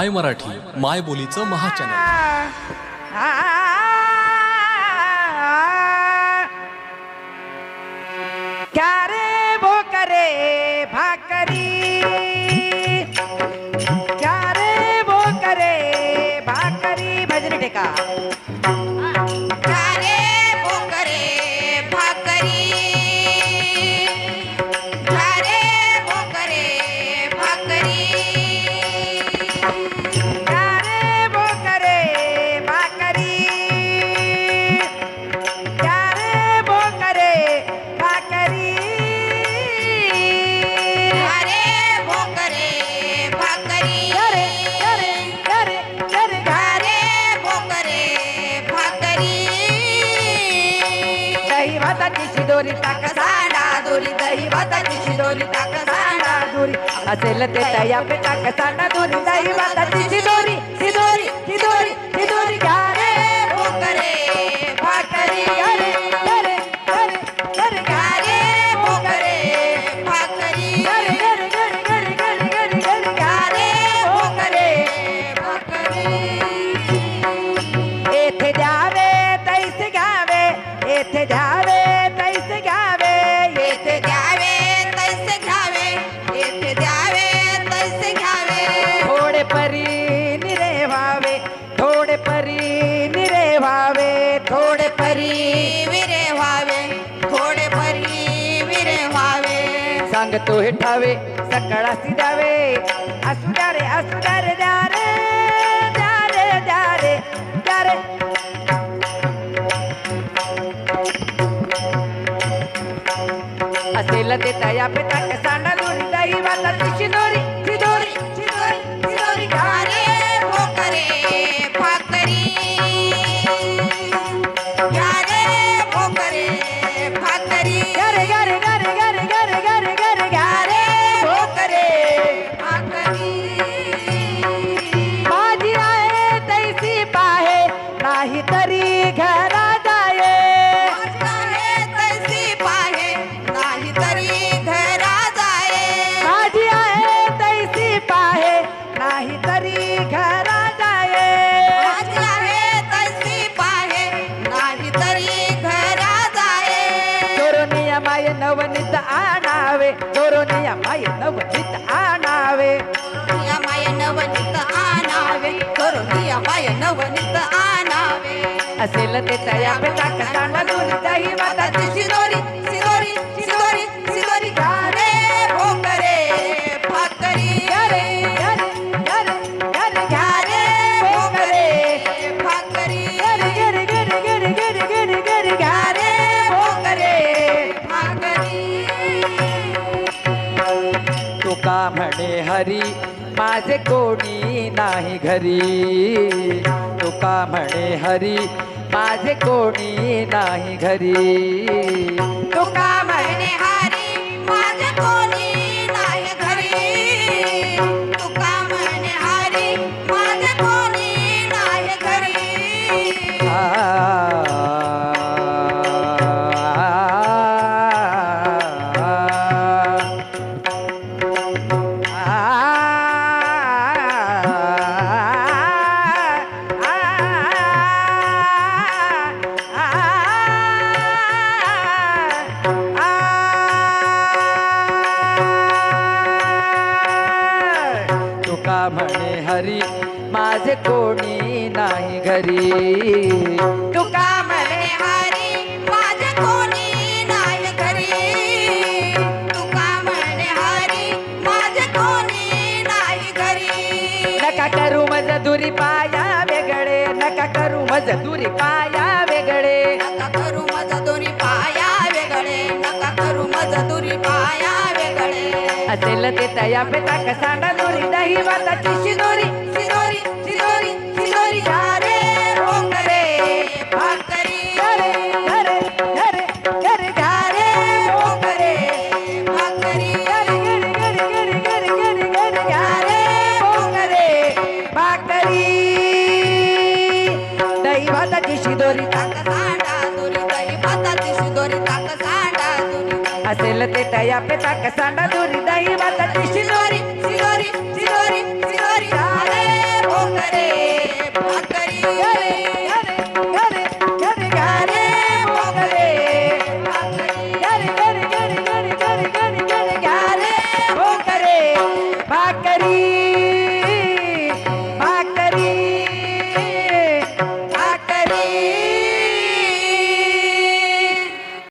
माय मराठी माय बोलीचं महाचॅनल. क्या दही भाताची शिदोरी टाक सांडा दोरी दही भाताची शिदोरी टाक सांडा दोरी असेल ते तया पे टाक दोरी रे भोकरे भाकरी करे करे करे करे घ्या रे भोकरे भाकरी करे करे करे करे करे करे करे घ्या रे भोकरे भाकरी तैसे सांगतो हे ठावे सकाळासी द्यावे. असू द्या रे असू द्या रे द्या रे द्या रे द्या रे द्या रे. असेल ते तया पे सांडा दोरी दही वाता शिदोरी दोरी दोरोनिया माय नवनीत आणावे. या माय नवनीत आणावे करून या माय नवनीत आणावे. असेल ते तया पे टाक तुका म्हणे हरी? माझे कोणी नाही घरी. तुका म्हणे हरी? माझे कोणी नाही घरी. तुका कोणी नाही घरी. तुका म्हणे म्हणे हरी माझे कोणी नाही घरी. तुका म्हणे हरी माझे कोणी नाही घरी. नका करू मज दुरी पाया वेगळे नका करू मज दुरी पाया वेगळे. नका करू मज दोरी पाया वेगळे नका करू मज दोरी पाया वेगळे. असेल ते तया पे टाक सांडा दुरी दही वाताची शिदोरी. असेल ते तया पे कसांडा दुरी दही भाताची